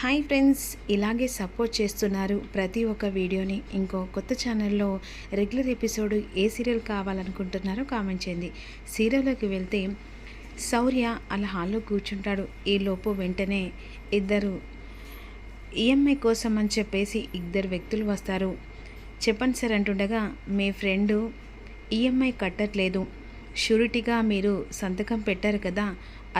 Hi friends ఇలాగే support చేస్తున్నారు ప్రతి ఒక్క వీడియోని. ఇంకో కొత్త ఛానల్లో రెగ్యులర్ ఎపిసోడ్ ఏ సీరియల్ కావాలనుకుంటున్నారో కామెంట్ చేయండి. సీరియల్లోకి వెళ్తే శౌర్య అలా హాల్లో కూర్చుంటాడు. ఈ లోపు వెంటనే ఇద్దరు ఈఎంఐ కోసం అని చెప్పేసి ఇద్దరు వ్యక్తులు వస్తారు. చెప్పండి సార్ అంటుండగా మీ ఫ్రెండు ఈఎంఐ కట్టట్లేదు. షూరిటీగా మీరు సంతకం పెట్టారు కదా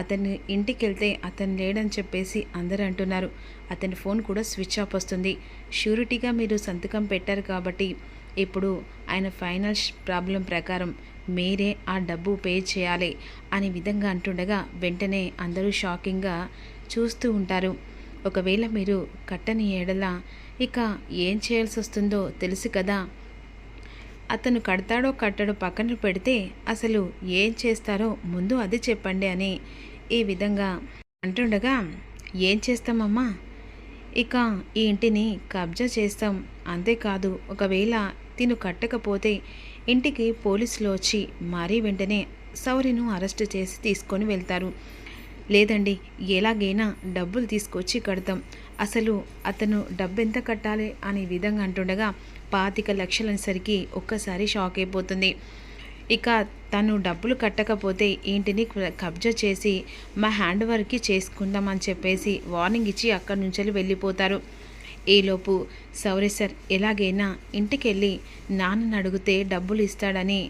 అతన్ని ఇంటికి వెళ్తే అతను లేడని చెప్పేసి అందరూ అంటున్నారు. అతని ఫోన్ కూడా స్విచ్ ఆఫ్ వస్తుంది. షూరిటీగా మీరు సంతకం పెట్టారు కాబట్టి ఇప్పుడు ఆయన ఫైనల్ ప్రాబ్లం ప్రకారం మీరే ఆ డబ్బు పే చేయాలి అనే విధంగా అంటుండగా వెంటనే అందరూ షాకింగ్గా చూస్తూ ఉంటారు. ఒకవేళ మీరు కట్టని ఏడల ఇక ఏం చేయాల్సి వస్తుందో తెలుసు కదా. అతను కడతాడో కట్టడో పక్కన పెడితే అసలు ఏం చేస్తారో ముందు అది చెప్పండి అని ఈ విధంగా అంటుండగా ఏం చేస్తామమ్మా? ఇక ఈ ఇంటిని కబ్జా చేస్తాం. అంతేకాదు ఒకవేళ తిను కట్టకపోతే ఇంటికి పోలీసులు వచ్చి మరీ వెంటనే సౌరిను అరెస్ట్ చేసి తీసుకొని వెళ్తారు. లేదండి ఎలాగైనా డబ్బులు తీసుకొచ్చి కడతాం. అసలు అతను డబ్బు ఎంత కట్టాలి? అనే విధంగా అంటుండగా పాతిక లక్షలనేసరికి ఒక్కసారి షాక్ అయిపోతుంది. ఇక తను డబ్బులు కట్టకపోతే ఇంటిని కబ్జా చేసి మా హ్యాండ్ వర్క్కి చేసుకుందామని చెప్పేసి వార్నింగ్ ఇచ్చి అక్కడి నుంచి వెళ్ళిపోతారు. ఈలోపు సౌరే సార్ ఎలాగైనా ఇంటికి వెళ్ళి నాన్నని అడిగితే డబ్బులు ఇస్తాడని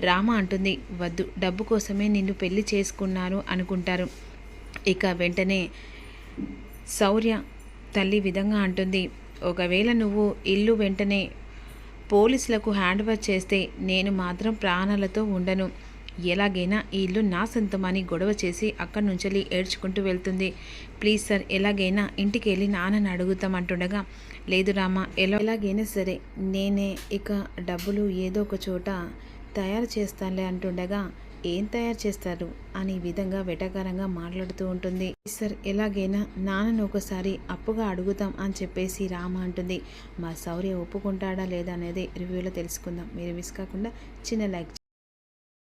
రామ అంటుంది. వద్దు డబ్బు కోసమే నిన్ను పెళ్ళి చేసుకున్నారు అనుకుంటారు. ఇక వెంటనే శౌర్య తల్లి విధంగా అంటుంది. ఒకవేళ నువ్వు ఇల్లు వెంటనే పోలీసులకు హ్యాండ్ ఓవర్ చేస్తే నేను మాత్రం ప్రాణాలతో ఉండను. ఎలాగైనా ఈ ఇల్లు నా సొంతమని గొడవ చేసి అక్కడి నుంచి ఏడ్చుకుంటూ వెళ్తుంది. ప్లీజ్ సార్ ఎలాగైనా ఇంటికి వెళ్ళి నాన్నని అడుగుతామంటుండగా లేదు రామా ఎలా ఎలాగైనా సరే నేనే ఇక డబ్బులు ఏదో ఒక చోట తయారు చేస్తానులే అంటుండగా ఏం తయారు చేస్తారు అని విధంగా వెటకారంగా మాట్లాడుతూ ఉంటుంది. సార్ ఎలాగైనా నాన్నను ఒకసారి అప్పుగా అడుగుతాం అని చెప్పేసి రామ అంటుంది. మా శౌర్య ఒప్పుకుంటాడా లేదా అనేది రివ్యూలో తెలుసుకుందాం. మీరు మిస్ కాకుండా చిన్న లైక్